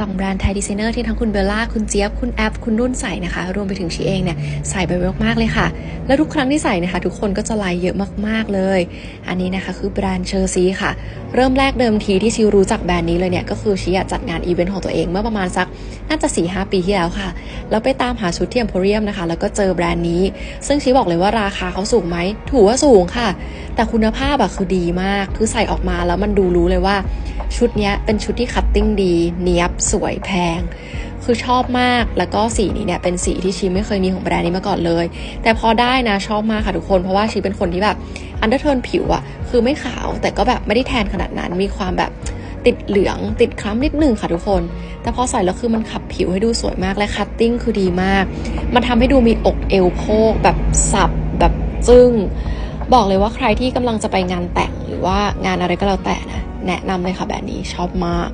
สองแบรนด์ไทยดีไซเนอร์ที่ทั้งคุณเบลล่า คุณเจี๊ยบ คุณแอปคุณนุ่นใส่นะคะ รวมไปถึงชีเองเนี่ย ใส่ไปมากๆเลยค่ะ แล้วทุกครั้งที่ใส่นะคะ ทุกคนก็จะลค์เยอะมากๆเลย อันนี้นะคะคือแบรนด์เชอร์ซีค่ะ เริ่มแรกเดิมทีที่ชิรู้จักแบรนด์นี้เลยเนี่ย ก็คือชีจัดงานอีเวนต์ของตัวเองเมื่อประมาณสักน่าจะ4ีหปีที่แล้วค่ะ แล้วไปตามหาชุดที่ Emporium นะคะ แล้วก็เจอแบรนด์นี้ ซึ่งชีบอกเลยว่าราคาเขาสูงไหมถือว่าสูงค่ะ แต่คุณภาพอะคือดีมาก คือใส่ออกมาแล้วมันดูรู้เลยว่าชุดนี้เป็นชุดที่คัตติ้งดีเนียบสวยแพง คือชอบมากแล้วก็สีนี้เนี่ยเป็นสีที่ชีไม่เคยมีของแบรนด์นี้มาก่อนเลย แต่พอได้นะชอบมากค่ะทุกคนเพราะว่าชีเป็นคนที่แบบอันเดอร์โทนผิวอะคือไม่ขาวแต่ก็แบบไม่ได้แทนขนาดนั้นมีความแบบติดเหลืองติดคล้ำนิดนึงค่ะทุกคน แต่พอใส่แล้วคือมันขับผิวให้ดูสวยมากและคัตติ้งคือดีมาก มันทำให้ดูมีอกเอวโพกแบบสับแบบจึ้ง บอกเลยว่าใครที่กำลังจะไปงานแต่งหรือว่างานอะไรก็แล้วแต่นะ แนะนำเลยค่ะแบบนี้ชอบมาก